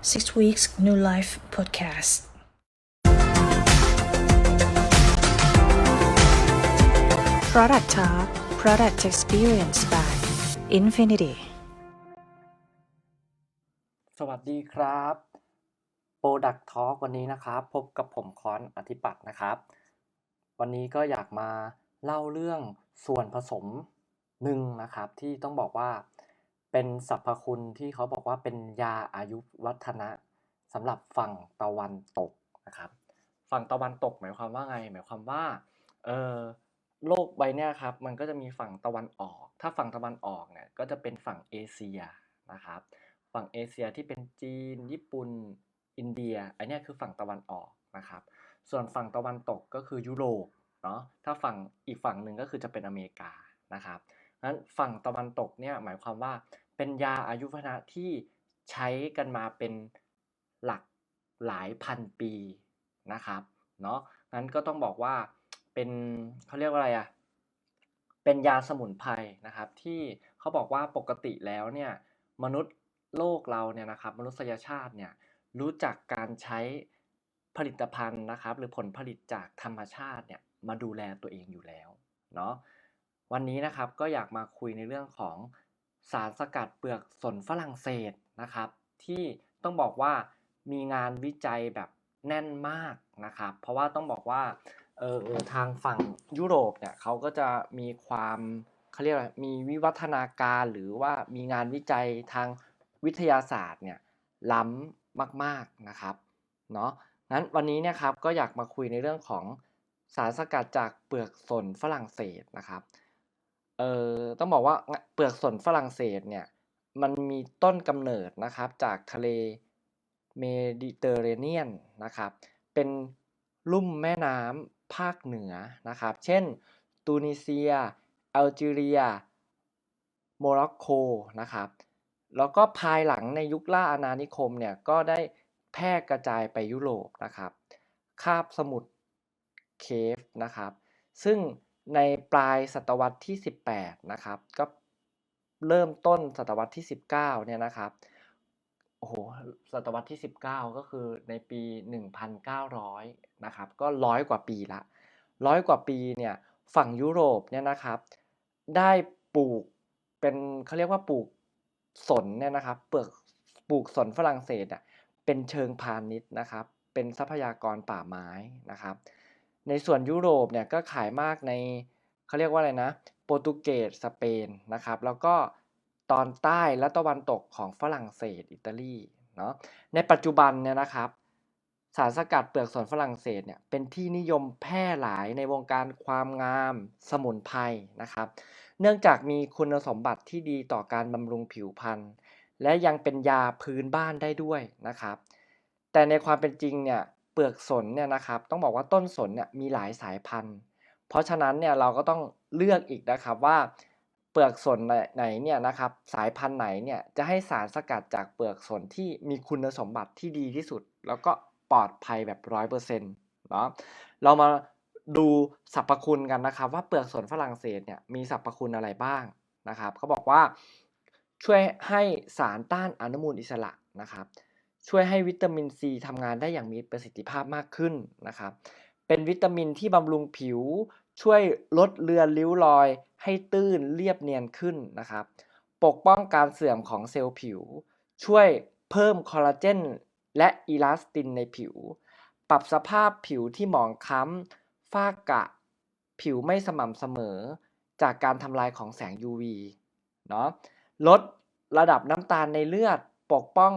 Six Weeks New Life Podcast Product Talk Product Experience by Infinity สวัสดีครับ Product Talk วันนี้นะครับ พบกับผมคอนอธิปัตย์นะครับ วันนี้ก็อยากมาเล่าเรื่องส่วนผสมหนึ่งนะครับที่ต้องบอกว่า เป็นสรรพคุณที่เขาบอกว่าเป็นยาอายุวัฒนะสำหรับฝั่งตะวันตกนะครับ ฝั่งตะวันตกหมายความว่าไง หมายความว่าเออโลกใบเนี้ยครับมันก็จะมีฝั่งตะวันออก ถ้าฝั่งตะวันออกเนี่ยก็จะเป็นฝั่งเอเชียนะครับ ฝั่งเอเชียที่เป็นจีน ญี่ปุ่น อินเดีย อันนี้คือฝั่งตะวันออกนะครับ ส่วนฝั่งตะวันตกก็คือยุโรปเนาะ ถ้าฝั่งอีกฝั่งหนึ่งก็คือจะเป็นอเมริกานะครับ นั้นฝั่งตะวันตกเนี่ยหมายความว่าเป็นยาอายุวัฒนะที่ใช้กันมาเป็นหลักหลายพันปีนะครับเนาะนั้นก็ต้องบอกว่าเป็นเขาเรียกว่าอะไรอะเป็นยาสมุนไพรนะครับที่เขาบอกว่าปกติแล้วเนี่ยมนุษย์โลกเราเนี่ยนะครับมนุษยชาติเนี่ยรู้จักการใช้ผลิตภัณฑ์นะครับ หรือผลผลิตจากธรรมชาติเนี่ยมาดูแลตัวเองอยู่แล้วเนาะ วันนี้นะครับก็อยากมาคุยในเรื่องของสารสกัดเปลือกสนฝรั่งเศสนะครับ ที่ต้องบอกว่ามีงานวิจัยแบบแน่นมากนะครับ เพราะว่าต้องบอกว่าเออทางฝั่งยุโรปเนี่ยเขาก็จะมีความเขาเรียกอะไรมีวิวัฒนาการหรือว่ามีงานวิจัยทางวิทยาศาสตร์เนี่ยล้ำมากๆนะครับเนาะงั้นวันนี้เนี่ยครับก็อยากมาคุยในเรื่องของสารสกัดจากเปลือกสนฝรั่งเศสนะครับ เอ่อต้องบอกว่าเปลือกสนฝรั่งเศสเนี่ยมันมีต้นกำเนิดนะครับจากทะเลเมดิเตอร์เรเนียนนะครับเป็นลุ่มแม่น้ำภาคเหนือนะครับ เช่น ตูนิเซียแอลจีเรีย โมร็อกโกนะครับ แล้วก็ภายหลังในยุคล่าอาณานิคมเนี่ยก็ได้แพร่กระจายไปยุโรปนะครับ คาบสมุทรเคฟนะครับ ซึ่ง ในปลายศตวรรษที่ 18 นะครับ ก็เริ่มต้นศตวรรษที่ 19 เนี่ยนะครับ โอ้โห ศตวรรษที่ 19 ก็คือในปี 1,900 นะครับ ก็ร้อยกว่าปีละร้อยกว่าปีเนี่ย ฝั่งยุโรปเนี่ยนะครับ ได้ปลูกเป็นเขาเรียกว่าปลูกสนเนี่ยนะครับ เปลือกปลูกสนฝรั่งเศสอะเป็นเชิงพาณิชย์นะครับ เป็นทรัพยากรป่าไม้นะครับ ในส่วนยุโรปเนี่ยก็ขายมากในเขาเรียกว่าอะไรนะ โปรตุเกสสเปนนะครับ แล้วก็ตอนใต้และตะวันตกของฝรั่งเศสอิตาลีเนาะในปัจจุบันเนี่ยนะครับสารสกัดเปลือกสนฝรั่งเศสเนี่ยเป็นที่นิยมแพร่หลายในวงการความงามสมุนไพรนะครับ เนื่องจากมีคุณสมบัติที่ดีต่อการบำรุงผิวพรรณและยังเป็นยาพื้นบ้านได้ด้วยนะครับ แต่ในความเป็นจริงเนี่ย ปลือกสนเนี่ยนะครับต้องบอกว่าต้นสนเนี่ยมีหลายสายพันธุ์ เพราะฉะนั้นเนี่ยเราก็ต้องเลือกอีกนะครับว่าเปลือกสนไหนเนี่ยนะครับสายพันธุ์ไหนเนี่ยจะให้สารสกัดจากเปลือกสนที่มีคุณสมบัติที่ดีที่สุด แล้วก็ปลอดภัยแบบร้อยเปอร์เซ็นต์เนาะเรามาดูสรรพคุณกันนะครับว่าเปลือกสนฝรั่งเศสเนี่ยมีสรรพคุณอะไรบ้างนะครับเขาบอกว่าช่วยให้สารต้านอนุมูลอิสระนะครับ ช่วยให้วิตามินซีทำงานได้อย่างมีประสิทธิภาพมากขึ้นนะครับ เป็นวิตามินที่บำรุงผิว ช่วยลดเลือนริ้วรอย ให้ตื้นเรียบเนียนขึ้นนะครับ ปกป้องการเสื่อมของเซลล์ผิว ช่วยเพิ่มคอลลาเจนและอีลาสตินในผิว ปรับสภาพผิวที่หมองคล้ำฝ้ากระผิวไม่สม่ำเสมอ จากการทำลายของแสง UV เนาะลดระดับน้ำตาลในเลือด ปกป้อง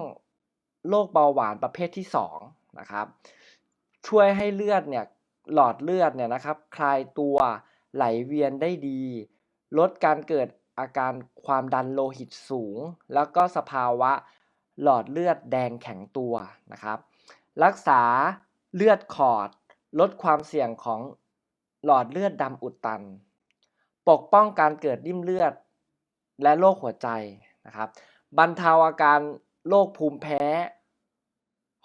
โรคเบาหวานประเภทที่2นะครับช่วยให้เลือดเนี่ยหลอดเลือดเนี่ยนะครับ คลายตัวไหลเวียนได้ดี ลดการเกิดอาการความดันโลหิตสูง แล้วก็สภาวะหลอดเลือดแดงแข็งตัวนะครับ รักษาเลือดขอด ลดความเสี่ยงของหลอดเลือดดำอุดตัน ปกป้องการเกิดริ่มเลือดและโรคหัวใจนะครับ บรรเทาอาการ โรคภูมิแพ้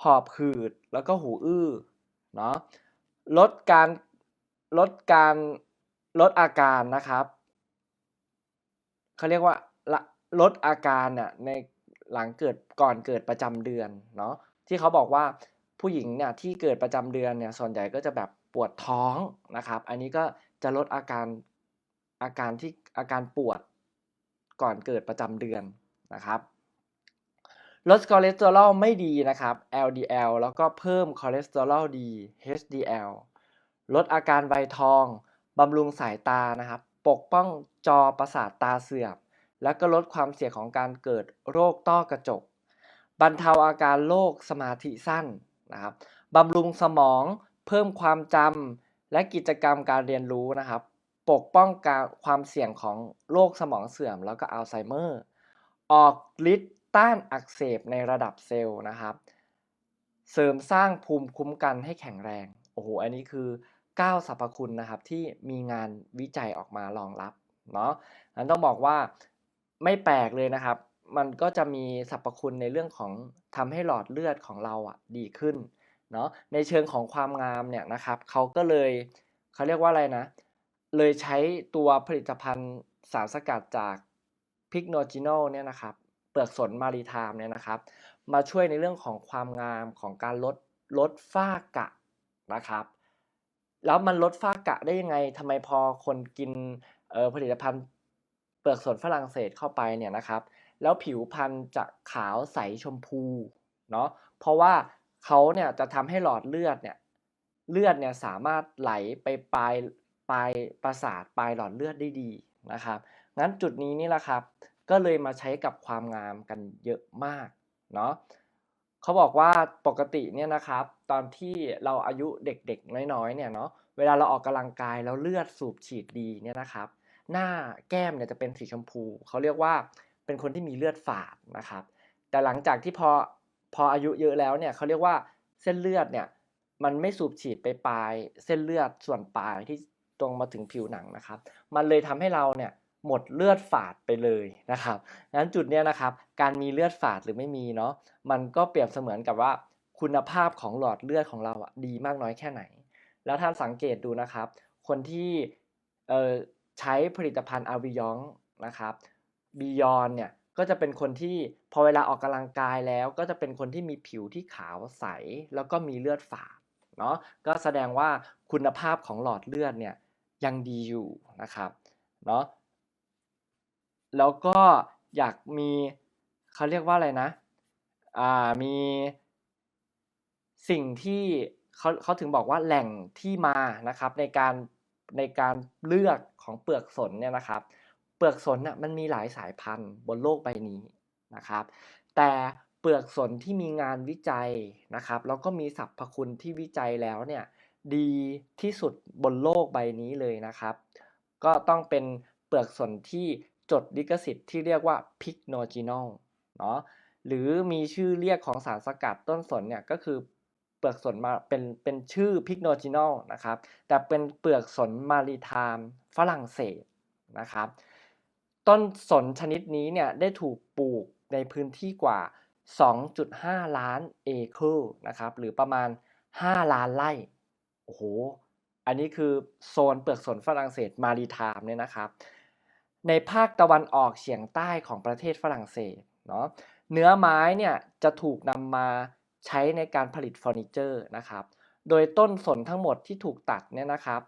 หอบหืดแล้วก็หูอื้อเนาะลดการลดการลดอาการนะครับเขาเรียกว่าลดอาการเนี่ยในหลังเกิดก่อนเกิดประจำเดือนเนาะที่เขาบอกว่าผู้หญิงเนี่ยที่เกิดประจำเดือนเนี่ยส่วนใหญ่ก็จะแบบปวดท้องนะครับ อันนี้ก็จะลดอาการอาการที่อาการปวดก่อนเกิดประจำเดือนนะครับ ลดคอเลสเตอรอลไม่ดีนะครับ LDL แล้วก็เพิ่มคอเลสเตอรอลดี HDL ลดอาการไวทองบำรุงสายตานะครับ ปกป้องจอประสาทตาเสื่อม และก็ลดความเสี่ยงของการเกิดโรคต้อกระจก บรรเทาอาการโรคสมาธิสั้นนะครับบำรุงสมอง เพิ่มความจำและกิจกรรมการเรียนรู้นะครับ ปกป้องการความเสี่ยงของโรคสมองเสื่อม แล้วก็อัลไซเมอร์ ออกฤทธิ์ ต้านอักเสบในระดับเซลล์นะครับ เสริมสร้างภูมิคุ้มกันให้แข็งแรง โอ้โห อันนี้คือ 9สรรพคุณนะครับที่มีงานวิจัยออกมารองรับเนาะอันต้องบอกว่าไม่แปลกเลยนะครับ มันก็จะมีสรรพคุณในเรื่องของทำให้หลอดเลือดของเราอะดีขึ้นเนาะ ในเชิงของความงามเนี่ยนะครับเขาก็เลยเขาเรียกว่าอะไรนะ เลยใช้ตัวผลิตภัณฑ์สารสกัดจากพิกโนจิโนเนี่ยนะครับ เปลือกสนมารีไทามเนี่ยนะครับ มาช่วยในเรื่องของความงามของการลดลดฝ้ากระนะครับ แล้วมันลดฝ้ากระได้ยังไงทำไมพอคนกินออผลิตภัณฑ์เปลือกสนฝรั่งเศสเข้าไปเนี่ยนะครับ แล้วผิวพรรณจะขาวใสชมพูเนาะเพราะว่าเขาเนี่ยจะทำให้หลอดเลือดเนี่ยเลือดเนี่ยสามารถไหลไปปลายปลายประสาทปลายหลอดเลือดได้ดีนะครับ งั้นจุดนี้นี่แหละครับ ก็เลยมาใช้กับความงามกันเยอะมากเนาะเขาบอกว่าปกติเนี่ยนะครับ ตอนที่เราอายุเด็กๆน้อยๆเนี่ยเนาะเวลาเราออกกำลังกายแล้วเลือดสูบฉีดดีเนี่ยนะครับ หน้าแก้มเนี่ยจะเป็นสีชมพูเขาเรียกว่าเป็นคนที่มีเลือดฝาดนะครับ แต่หลังจากที่พอพออายุเยอะแล้วเนี่ยเขาเรียกว่าเส้นเลือดเนี่ยมันไม่สูบฉีดไปปลาย เส้นเลือดส่วนปลายที่ตรงมาถึงผิวหนังนะครับ มันเลยทำให้เราเนี่ย หมดเลือดฝาดไปเลยนะครับงั้นจุดเนี้ยนะครับ การมีเลือดฝาดหรือไม่มีเนาะมันก็เปรียบเสมือนกับว่าคุณภาพของหลอดเลือดของเราอะดีมากน้อยแค่ไหน แล้วท่านสังเกตดูนะครับ คนที่เอ่อใช้ผลิตภัณฑ์อาวิยองนะครับบียอนเนี่ยก็จะเป็นคนที่พอเวลาออกกำลังกายแล้ว ก็จะเป็นคนที่มีผิวที่ขาวใส แล้วก็มีเลือดฝาดเนาะก็แสดงว่าคุณภาพของหลอดเลือดเนี่ยยังดีอยู่นะครับเนาะ แล้วก็อยากมีเขาเรียกว่าอะไรนะอ่ามีสิ่งที่เขาเขาถึงบอกว่าแหล่งที่มานะครับในการในการเลือกของเปลือกสนเนี่ยนะครับ เปลือกสนน่ะมันมีหลายสายพันธุ์บนโลกใบนี้นะครับ แต่เปลือกสนที่มีงานวิจัยนะครับแล้วก็มีสรรพคุณที่วิจัยแล้วเนี่ยดีที่สุดบนโลกใบนี้เลยนะครับ ก็ต้องเป็นเปลือกสนที่ จดลิขสิทธิ์ที่เรียกว่าพิกโนจิโนเนาะหรือมีชื่อเรียกของสารสกัดต้นสนเนี่ยก็คือเปลือกสนมาเป็นเป็นชื่อพิกโนจิโนนะครับแต่เป็นเปลือกสนมารีไทามฝรั่งเศสนะครับต้นสนชนิดนี้เนี่ยได้ถูกปลูกในพื้นที่กว่า 2.5 ล้านเอเคอร์นะครับหรือประมาณ 5 ล้านไร่โอ้โหอันนี้คือโซนเปลือกสนฝรั่งเศสมารีไทม์เนี่ยนะครับ ในภาคตะวันออกเฉียงใต้ของประเทศฝรั่งเศสเนาะเนื้อไม้เนี่ยจะถูกนำมาใช้ในการผลิตเฟอร์นิเจอร์นะครับ โดยต้นสนทั้งหมดที่ถูกตัดเนี่ยนะครับ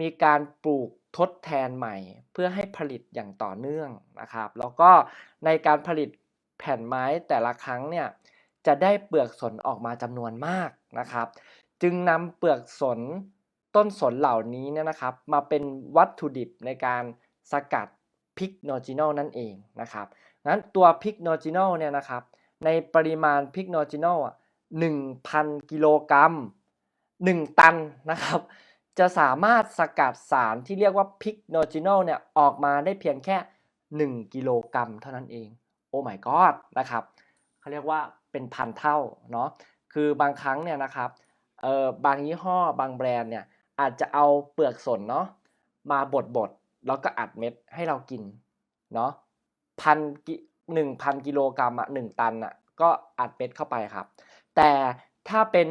มีการปลูกทดแทนใหม่ เพื่อให้ผลิตอย่างต่อเนื่องนะครับ แล้วก็ในการผลิตแผ่นไม้แต่ละครั้งเนี่ยจะได้เปลือกสนออกมาจำนวนมากนะครับ จึงนำเปลือกสนต้นสนเหล่านี้เนี่ยนะครับ มาเป็นวัตถุดิบในการสกัด พิกโนจิโนนั่นเองนะครับงั้นตัวพิกโนจิโนเนี่ยนะครับในปริมาณพิกโนจิโนอะ1,000กิโลกรัม1ตันนะครับ จะสามารถสกัดสารที่เรียกว่าพิกโนจิโนเนี่ยออกมาได้เพียงแค่ 1 กิโลกรัมเท่านั้นเอง โอ้ my god นะครับเขาเรียกว่าเป็นพันเท่าเนาะคือบางครั้งเนี่ยนะครับเออบางยี่ห้อบางแบรนด์เนี่ยอาจจะเอาเปลือกสนเนาะมาบดบด แล้วก็อัดเม็ดให้เรากินเนาะพันกิหนึ่งพันกิโลกรัมอะหนึ่งตันอะก็อัดเม็ดเข้าไปครับ แต่ถ้าเป็น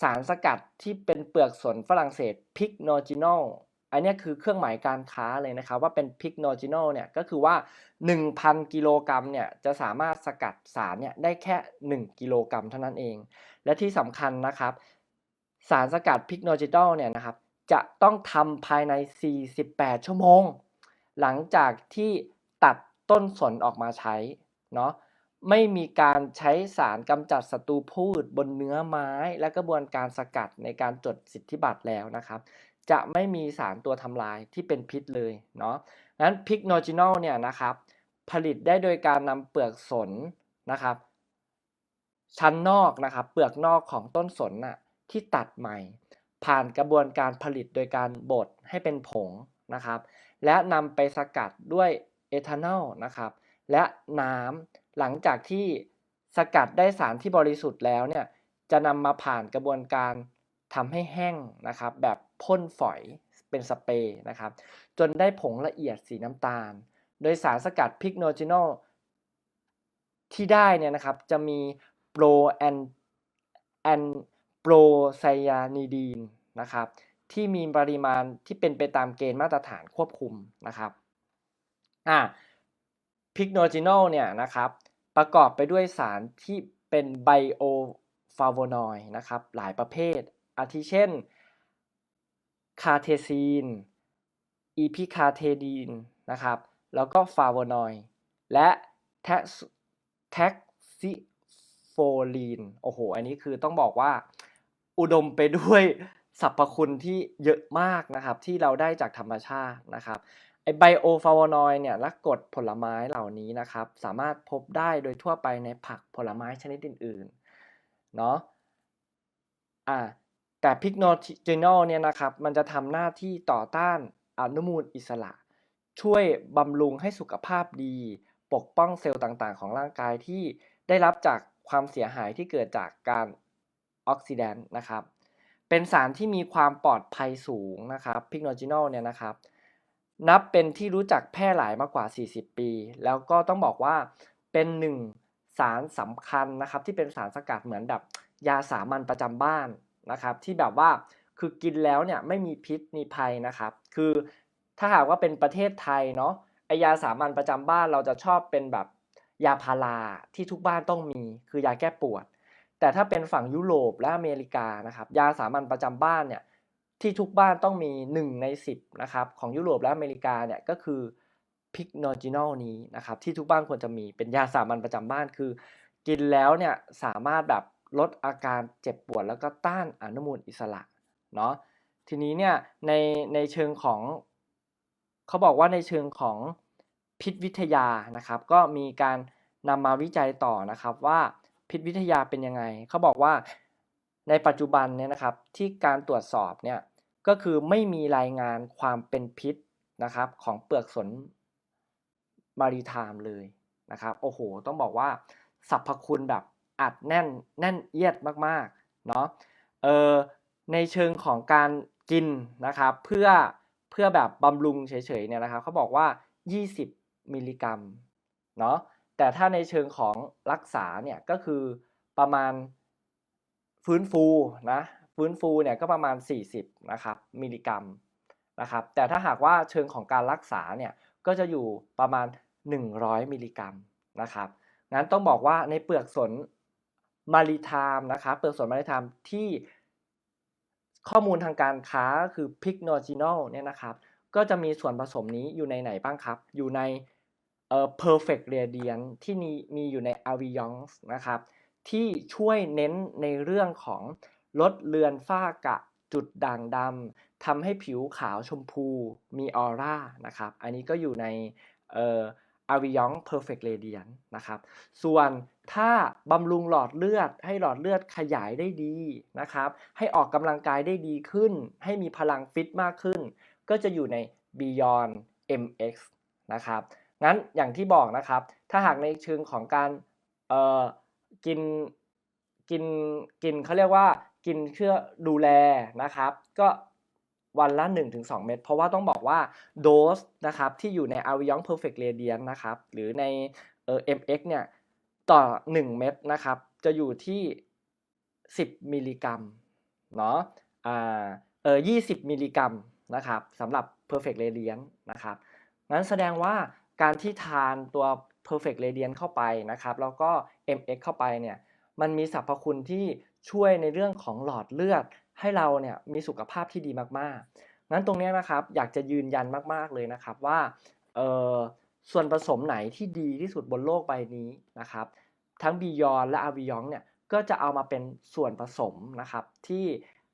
สารสกัดที่เป็นเปลือกสนฝรั่งเศสพิกโนจิโนอันนี้คือเครื่องหมายการค้าเลยนะครับ ว่าเป็น pycnogenol เนี่ยก็คือว่า 1,000 กิโลกรัมเนี่ยจะสามารถสกัดสารเนี่ยได้แค่ 1 กิโลกรัมเท่านั้นเอง และที่สำคัญนะครับ สารสกัด pycnogenol เนี่ยนะครับ จะต้องทำภายใน 48 ชั่วโมง หลังจากที่ตัดต้นสนออกมาใช้เนาะไม่มีการใช้สารกำจัดศัตรูพืชบนเนื้อไม้ และกระบวนการสกัดในการจดสิทธิบัตรแล้วนะครับ จะไม่มีสารตัวทำลายที่เป็นพิษเลยเนาะงั้นพิกโนจินอลเนี่ยนะครับ ผลิตได้โดยการนำเปลือกสนนะครับ ชั้นนอกนะครับ เปลือกนอกของต้นสนน่ะที่ตัดใหม่ ผ่านกระบวนการผลิตโดยการบดให้เป็นผงนะครับ และนำไปสกัดด้วยเอทานอลนะครับ และน้ำหลังจากที่สกัดได้สารที่บริสุทธิ์แล้วเนี่ยจะนำมาผ่านกระบวนการทำให้แห้งนะครับ แบบพ่นฝอยเป็นสเปรย์นะครับ จนได้ผงละเอียดสีน้ำตาล โดยสารสกัดพิกโนจินอลที่ได้เนี่ยนะครับจะมีโปรแอนแอน โปรไซยานิดีนนะครับที่มีปริมาณที่เป็นไปตามเกณฑ์มาตรฐานควบคุมนะครับอ่าพิกโนจินอลเนี่ยนะครับประกอบไปด้วยสารที่เป็นไบโอฟาโวนอยด์นะครับหลายประเภท อาทิเช่นคาเทซีน อีพิคาเทดีนนะครับแล้วก็ฟาโวนอยด์และแท็กซิโฟลีนโอ้โห อันนี้คือต้องบอกว่า อุดมไปด้วยสรรพคุณที่เยอะมากนะครับที่เราได้จากธรรมชาตินะครับไอไบโอฟาโวนอยด์เนี่ยและกรดผลไม้เหล่านี้นะครับสามารถพบได้โดยทั่วไปในผักผลไม้ชนิดอื่นๆเนาะอ่าแต่พิกโนเจนอลเนี่ยนะครับมันจะทำหน้าที่ต่อต้านอนุมูลอิสระ ช่วยบำรุงให้สุขภาพดี ปกป้องเซลล์ต่างๆ ของร่างกายที่ได้รับจากความเสียหายที่เกิดจากการ ออกซิแดนต์นะครับ เป็นสารที่มีความปลอดภัยสูงนะครับพิกโนจินอลเนี่ยนะครับ นับเป็นที่รู้จักแพร่หลายมากกว่า 40 ปี แล้วก็ต้องบอกว่าเป็นหนึ่งสารสำคัญนะครับ ที่เป็นสารสกัดเหมือนแบบยาสามัญประจำบ้านนะครับ ที่แบบว่าคือกินแล้วเนี่ยไม่มีพิษมีภัยนะครับ คือถ้าหากว่าเป็นประเทศไทยเนาะไอยาสามัญประจำบ้านเราจะชอบเป็นแบบยาพาราที่ทุกบ้านต้องมี คือยาแก้ปวด แต่ถ้าเป็นฝั่งยุโรปและอเมริกานะครับยาสามัญประจำบ้านเนี่ยที่ทุกบ้านต้องมี 1 ใน 10นะครับของยุโรปและอเมริกาเนี่ยก็คือพิกโนจินอลนี้นะครับที่ทุกบ้านควรจะมีเป็นยาสามัญประจำบ้านคือ กินแล้วเนี่ยสามารถแบบลดอาการเจ็บปวดแล้วก็ต้านอนุมูลอิสระเนาะทีนี้เนี่ยในในเชิงของเขาบอกว่าในเชิงของพิษวิทยานะครับ ก็มีการนำมาวิจัยต่อนะครับว่า พิษวิทยาเป็นยังไงเขาบอกว่าในปัจจุบันเนี่ยนะครับที่การตรวจสอบเนี่ยก็คือไม่มีรายงานความเป็นพิษนะครับของเปลือกสนมารีไทม์เลยนะครับโอ้โห ต้องบอกว่าสรรพคุณแบบอัดแน่นแน่นเอียดมากๆเนาะเออในเชิงของการกินนะครับเพื่อเพื่อแบบบำรุงเฉยๆเนี่ยนะครับเขาบอกว่า 20 มิลลิกรัมเนาะ แต่ถ้าในเชิงของรักษาเนี่ยก็คือประมาณฟื้นฟูนะฟื้นฟูเนี่ยก็ประมาณ 40นะครับมิลลิกรัมนะครับแต่ถ้าหากว่าเชิงของการรักษาเนี่ยก็จะอยู่ประมาณ 100 มิลลิกรัมนะครับงั้นต้องบอกว่าในเปลือกสนมาริไทามนะครับเปลือกสนมาริไทามที่ข้อมูลทางการค้าคือพิกโนจินอลเนี่ยนะครับก็จะมีส่วนผสมนี้อยู่ในไหนบ้างครับ อยู่ใน เอ่อ perfect radiant ที่มีมีอยู่ใน avions นะครับ ที่ช่วยเน้นในเรื่องของลดเลือนฝ้ากระจุดด่างดำทำให้ผิวขาวชมพูมีออร่านะครับ อันนี้ก็อยู่ในเอ่อ Avion Perfect Radiant นะครับ ส่วนถ้าบำรุงหลอดเลือดให้หลอดเลือดขยายได้ดีนะครับ ให้ออกกำลังกายได้ดีขึ้น ให้มีพลังฟิตมากขึ้น ก็จะอยู่ใน Beyond MX นะครับ งั้นอย่างที่บอกนะครับ ถ้าหากในเชิงของการเอ่อกินกินกินเขาเรียกว่ากินเพื่อดูแลนะครับ ก็วันละ 1-2 เม็ดเพราะว่าต้องบอกว่าโดสนะครับที่อยู่ใน Avion Perfect Radiant นะครับหรือในเอ่อ MX เนี่ยต่อ 1 เม็ดนะครับจะอยู่ที่ 10 มิลลิกรัมเนาะอ่าเออ20 มิลลิกรัมนะครับสำหรับ Perfect Radiant นะครับงั้นแสดงว่า การที่ทานตัว Perfect Radiant เข้าไปนะครับ แล้วก็ MX เข้าไปเนี่ยมันมีสรรพคุณที่ช่วยในเรื่องของหลอดเลือด ให้เราเนี่ยมีสุขภาพที่ดีมากๆงั้นตรงนี้นะครับอยากจะยืนยันมากๆเลยนะครับว่าเออส่วนผสมไหนที่ดีที่สุดบนโลกใบนี้นะครับ ทั้งบียอนและอาวิยองเนี่ยก็จะเอามาเป็นส่วนผสมนะครับที่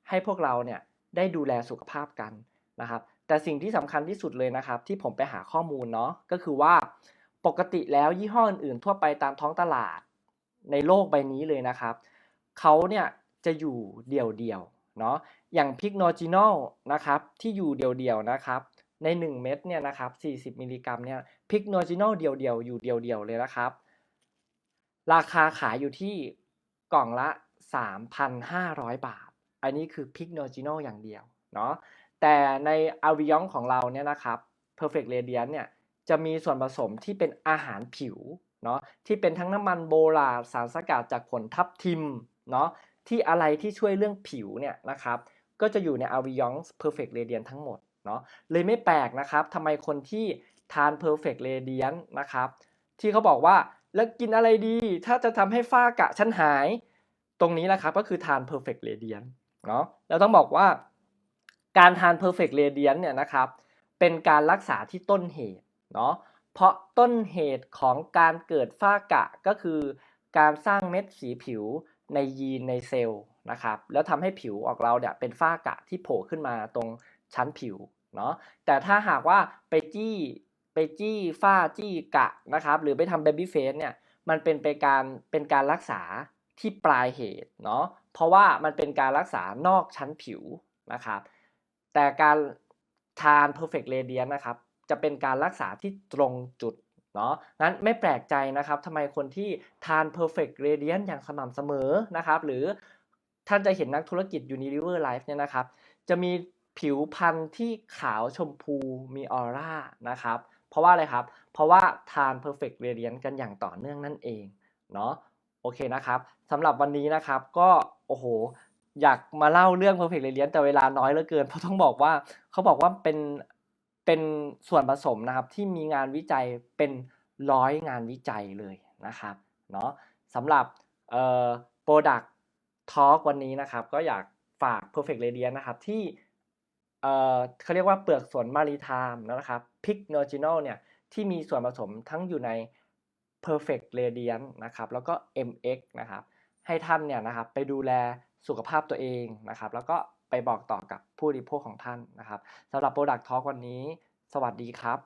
ให้พวกเราเนี่ยได้ดูแลสุขภาพกันนะครับ แต่สิ่งที่สำคัญที่สุดเลยนะครับ ที่ผมไปหาข้อมูลเนาะก็คือว่าปกติแล้วยี่ห้ออื่นๆทั่วไปตามท้องตลาดในโลกใบนี้เลยนะครับเขาเนี่ยจะอยู่เดี่ยวๆเนาะอย่างพิกโนจิโนนะครับที่อยู่เดี่ยวๆนะครับใน 1 เม็ดเนี่ยนะครับ40 มิลลิกรัมเนี่ยพิกโนจิโนเดี่ยวๆอยู่เดี่ยวๆเลยนะครับ ราคาขายอยู่ที่กล่องละ 3,500 บาท อันนี้คือพิกโนจิโนอย่างเดียวเนาะ แต่ในอาวิยองของเราเนี่ยนะครับ Perfect Radiant เนี่ยจะมีส่วนผสมที่เป็นอาหารผิวเนาะที่เป็นทั้งน้ำมันโบราณสารสกัดจากผลทับทิมเนาะที่อะไรที่ช่วยเรื่องผิวเนี่ยนะครับ ก็จะอยู่ใน a v i o n Perfect Radiant ทั้งหมดเนาะเลยไม่แปลกนะครับทำไมคนที่ทาน Perfect Radiant นนะครับ ที่เขาบอกว่าแล้วกินอะไรดี ถ้าจะทำให้ฝ้ากระฉันหาย ตรงนี้แหละครับก็คือทาน Perfect Radiant เนาะแล้วต้องบอกว่า การทาน Perfect Radiant เนี่ยนะครับ เป็นการรักษาที่ต้นเหตุเนาะเพราะต้นเหตุของการเกิดฝ้ากะก็คือ การสร้างเม็ดสีผิวในยีนในเซลล์นะครับ แล้วทำให้ผิวออกเราเนี่ยเป็นฝ้ากะที่โผล่ขึ้นมาตรงชั้นผิวเนาะแต่ถ้าหากว่าไปจี้ไปจี้ฝ้าจี้กะนะครับ หรือไปทำ baby face เนี่ยมันเป็นไปการเป็นการรักษาที่ปลายเหตุเนาะเพราะว่ามันเป็นการรักษานอกชั้นผิวนะครับ แต่การทาน perfect radiant นะครับ จะเป็นการรักษาที่ตรงจุดเนาะงั้นไม่แปลกใจนะครับทำไมคนที่ทาน perfect radiant อย่างสม่ำเสมอนะครับ หรือท่านจะเห็นนักธุรกิจ Unilever Life เนี่ยนะครับ จะมีผิวพรรณที่ขาวชมพูมีออร่านะครับ เพราะว่าอะไรครับ เพราะว่าทาน perfect radiant กันอย่างต่อเนื่องนั่นเองเนาะโอเคนะครับสำหรับวันนี้นะครับก็โอ้โห อยากมาเล่าเรื่อง perfect radiant แต่เวลาน้อยเหลือเกิน เพราะต้องบอกว่าเขาบอกว่าเป็นเป็นส่วนผสมนะครับที่มีงานวิจัยเป็นร้อยงานวิจัยเลยนะครับเนาะสำหรับเอ่อ product talk วันนี้นะครับก็อยากฝาก perfect radiant นะครับที่เอ่อเขาเรียกว่าเปลือกสวนมารีไทม์นะครับ pic n o g i n a l เนี่ยที่มีส่วนผสมทั้งอยู่ใน perfect radiant นะครับแล้วก็ mx นะครับให้ท่านเนี่ยนะครับไปดูแล สุขภาพตัวเองนะครับ แล้วก็ไปบอกต่อกับผู้บริโภคของท่านนะครับสำหรับ Product Talk วันนี้ สวัสดีครับ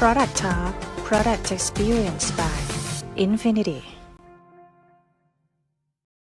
Product Talk Product Experience by Infinity